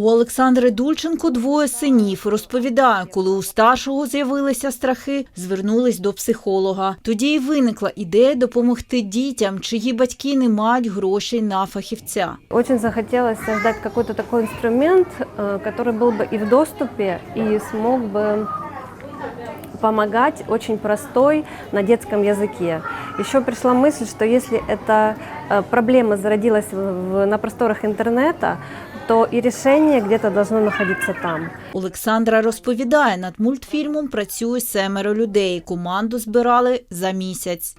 У Олександри Дульченко двоє синів. Розповідає, коли у старшого з'явилися страхи, звернулись до психолога. Тоді й виникла ідея допомогти дітям, чиї батьки не мають грошей на фахівця. Очень захотелось создать какой-то такой инструмент, э, который был бы и в доступе, и смог бы помогать очень простой на детском языке. Еще пришла мысль, что если эта э, проблема зародилась в- в- на просторах интернета, то и решение где-то должно находиться там. Олександра розповідає, над мультфільмом працює семеро людей. Команду збирали за місяць.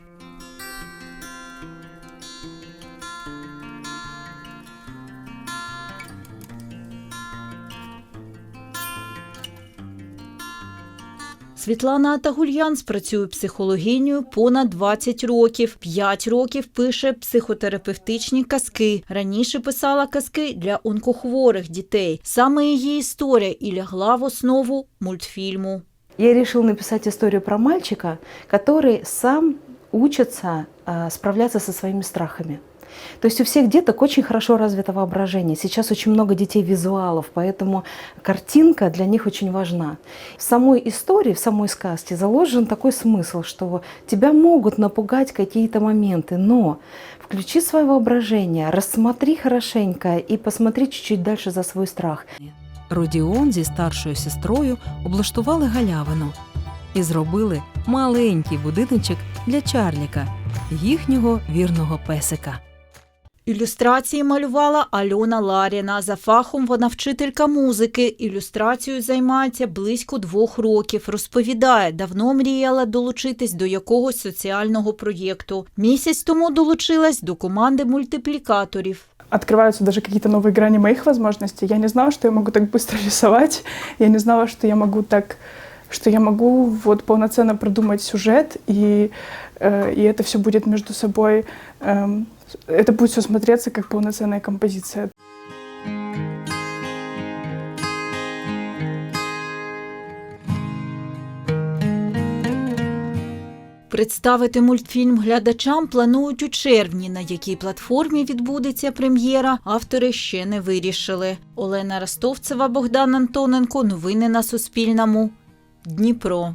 Світлана Атагульян працює психологинею понад 20 років. 5 років пише психотерапевтичні казки. Раніше писала казки для онкохворих дітей. Саме її історія і лягла в основу мультфільму. Я решил написать историю про мальчика, который сам учится а, справляться со своими страхами. То есть у всех деток очень хорошо развито воображение. Сейчас очень много детей визуалов, поэтому картинка для них очень важна. В самой истории, в самой сказке заложен такой смысл, что тебя могут напугать какие-то моменты, но включи свое воображение, рассмотри хорошенько и посмотри чуть-чуть дальше за свой страх. Родіон зі старшою сестрою облаштували галявину і зробили маленький будиночок для Чарліка, їхнього вірного песика. Ілюстрації малювала Альона Ларіна. За фахом вона вчителька музики. Ілюстрацією займається близько двох років. Розповідає, давно мріяла долучитись до якогось соціального проєкту. Місяць тому долучилась до команди мультиплікаторів. открываются даже какие-то новые грани моих возможностей. Я не знала, что я могу так быстро рисовать. Я не знала, что я могу так, что я могу вот полноценно продумать сюжет, и, э, и это все будет между собой, эм, это будет все смотреться как полноценная композиция. Представити мультфільм глядачам планують у червні, на якій платформі відбудеться прем'єра, автори ще не вирішили. Олена Ростовцева, Богдан Антоненко. Новини на Суспільному. Дніпро.